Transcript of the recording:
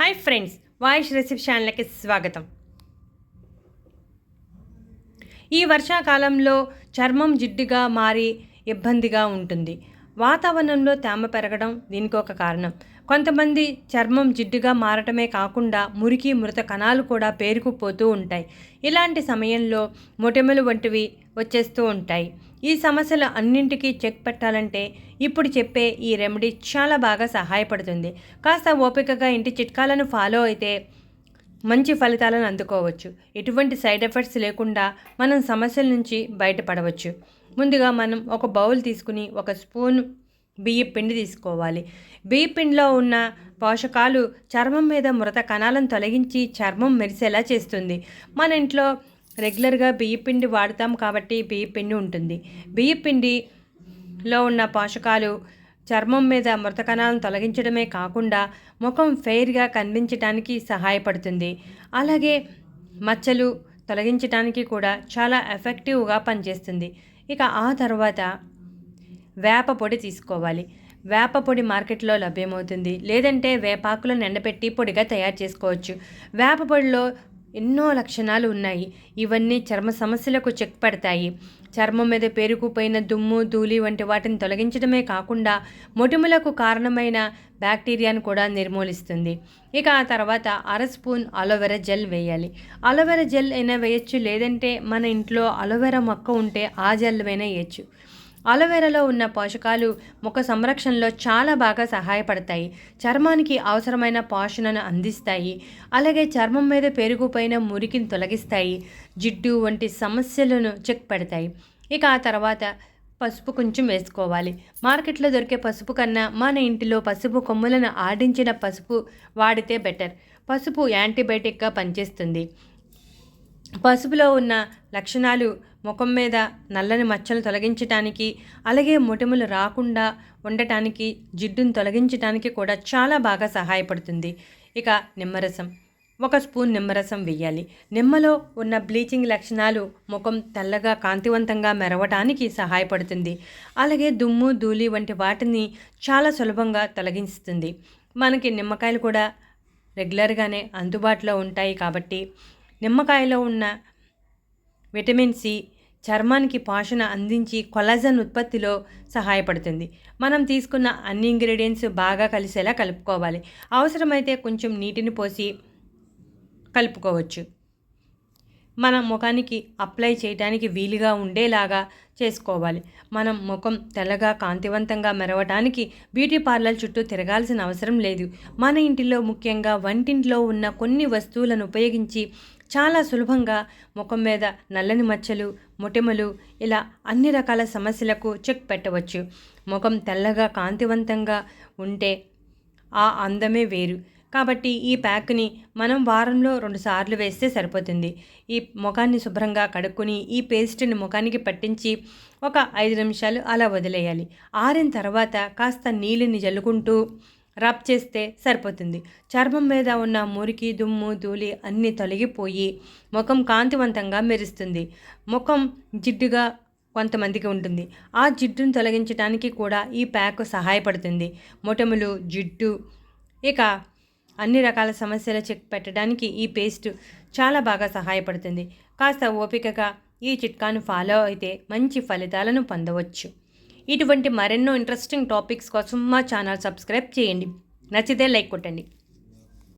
Hi friends voice recipe ఛానల్కి స్వాగతం. ఈ వర్షాకాలంలో చర్మం జిడ్డుగా మారి ఇబ్బందిగా ఉంటుంది. వాతావరణంలో తేమ పెరగడం దీనికి ఒక కారణం. కొంతమంది చర్మం జిడ్డుగా మారటమే కాకుండా మురికి మృత కణాలు కూడా పేరుకుపోతూ ఉంటాయి. ఇలాంటి సమయంలో మొటిమలు వంటివి వచ్చేస్తూ ఉంటాయి. ఈ సమస్యలు అన్నింటికీ చెక్ పెట్టాలంటే ఇప్పుడు చెప్పే ఈ రెమెడీ చాలా బాగా సహాయపడుతుంది. కాస్త ఓపికగా ఇంటి చిట్కాలను ఫాలో అయితే మంచి ఫలితాలను అందుకోవచ్చు. ఎటువంటి సైడ్ ఎఫెక్ట్స్ లేకుండా మనం సమస్యల నుంచి బయటపడవచ్చు. ముందుగా మనం ఒక బౌల్ తీసుకుని ఒక స్పూన్ బియ్య పిండి తీసుకోవాలి. బియ్య పిండిలో ఉన్న పోషకాలు చర్మం మీద మృత కణాలను తొలగించి చర్మం మెరిసేలా చేస్తుంది. మన ఇంట్లో రెగ్యులర్గా బియ్య పిండి వాడతాం కాబట్టి బియ్య పిండి ఉంటుంది. బియ్య పిండిలో ఉన్న పోషకాలు చర్మం మీద మృత కణాలను తొలగించడమే కాకుండా ముఖం ఫెయిర్గా కనిపించడానికి సహాయపడుతుంది. అలాగే మచ్చలు తొలగించడానికి కూడా చాలా ఎఫెక్టివ్గా పనిచేస్తుంది. ఇక ఆ తర్వాత వేప పొడి తీసుకోవాలి. వేప పొడి మార్కెట్లో లభ్యమవుతుంది. లేదంటే వేపాకులను ఎండబెట్టి పొడిగా తయారు చేసుకోవచ్చు. వేప పొడిలో ఎన్నో లక్షణాలు ఉన్నాయి. ఇవన్నీ చర్మ సమస్యలకు చెక్ పడతాయి. చర్మం మీద పేరుకుపోయిన దుమ్ము ధూళి వంటి వాటిని తొలగించడమే కాకుండా మొటిములకు కారణమైన బ్యాక్టీరియాను కూడా నిర్మూలిస్తుంది. ఇక ఆ తర్వాత అర స్పూన్ అలోవెరా జెల్ వేయాలి. అలోవెరా జెల్ అయినా వేయచ్చు లేదంటే మన ఇంట్లో అలోవెరా మొక్క ఉంటే ఆ జెల్ అయినా వేయచ్చు. అలోవెరాలో ఉన్న పోషకాలు ముఖ సంరక్షణలో చాలా బాగా సహాయపడతాయి. చర్మానికి అవసరమైన పోషణను అందిస్తాయి. అలాగే చర్మం మీద పెరుగుపోయిన మురికిని తొలగిస్తాయి. జిడ్డు వంటి సమస్యలను చెక్ పెడతాయి. ఇక ఆ తర్వాత పసుపు కొంచెం వేసుకోవాలి. మార్కెట్లో దొరికే పసుపు కన్నా మన ఇంటిలో పసుపు కొమ్ములను ఆడించిన పసుపు వాడితే బెటర్. పసుపు యాంటీబయాటిక్గా పనిచేస్తుంది. పసుపులో ఉన్న లక్షణాలు ముఖం మీద నల్లని మచ్చలు తొలగించటానికి అలాగే మొటిమలు రాకుండా ఉండటానికి జిడ్డును తొలగించడానికి కూడా చాలా బాగా సహాయపడుతుంది. ఇక నిమ్మరసం. ఒక స్పూన్ నిమ్మరసం వేయాలి నిమ్మలో ఉన్న బ్లీచింగ్ లక్షణాలు ముఖం తెల్లగా కాంతివంతంగా మెరవటానికి సహాయపడుతుంది. అలాగే దుమ్ము ధూళి వంటి వాటిని చాలా సులభంగా తొలగిస్తుంది. మనకి నిమ్మకాయలు కూడా రెగ్యులర్గానే అందుబాటులో ఉంటాయి కాబట్టి నిమ్మకాయలో ఉన్న విటమిన్ సి చర్మానికి పోషణ అందించి కొలాజన్ ఉత్పత్తిలో సహాయపడుతుంది. మనం తీసుకున్న అన్ని ఇంగ్రీడియంట్స్ బాగా కలిసేలా కలుపుకోవాలి. అవసరమైతే కొంచెం నీటిని పోసి కలుపుకోవచ్చు. మన ముఖానికి అప్లై చేయడానికి వీలుగా ఉండేలాగా చేసుకోవాలి. మనం ముఖం తెల్లగా కాంతివంతంగా మెరవటానికి బ్యూటీ పార్లర్ చుట్టూ తిరగాల్సిన అవసరం లేదు. మన ఇంటిలో ముఖ్యంగా వంటింట్లో ఉన్న కొన్ని వస్తువులను ఉపయోగించి చాలా సులభంగా ముఖం మీద నల్లని మచ్చలు మొటిమలు ఇలా అన్ని రకాల సమస్యలకు చెక్ పెట్టవచ్చు. ముఖం తెల్లగా కాంతివంతంగా ఉంటే ఆ అందమే వేరు. కాబట్టి ఈ ప్యాక్ని మనం వారంలో రెండు సార్లు వేస్తే సరిపోతుంది. ఈ ముఖాన్ని శుభ్రంగా కడుక్కొని ఈ పేస్ట్ని ముఖానికి పట్టించి ఒక ఐదు నిమిషాలు అలా వదిలేయాలి. ఆరిన తర్వాత కాస్త నీళ్ళని జల్లుకుంటూ రబ్ చేస్తే సరిపోతుంది. చర్మం మీద ఉన్న మురికి దుమ్ము ధూళి అన్నీ తొలగిపోయి ముఖం కాంతివంతంగా మెరుస్తుంది. ముఖం జిడ్డుగా కొంతమందికి ఉంటుంది. ఆ జిడ్డును తొలగించడానికి కూడా ఈ ప్యాక్ సహాయపడుతుంది. మొటములు జిడ్డు ఇక అన్ని రకాల సమస్యల చెక్ పెట్టడానికి ఈ పేస్ట్ చాలా బాగా సహాయపడుతుంది. కాస్త ఓపికగా ఈ చిట్కాను ఫాలో అయితే మంచి ఫలితాలను పొందవచ్చు. ఇటువంటి మరెన్నో ఇంట్రెస్టింగ్ టాపిక్స్ కోసం మా ఛానల్ సబ్స్క్రైబ్ చేయండి. నచ్చితే లైక్ కొట్టండి.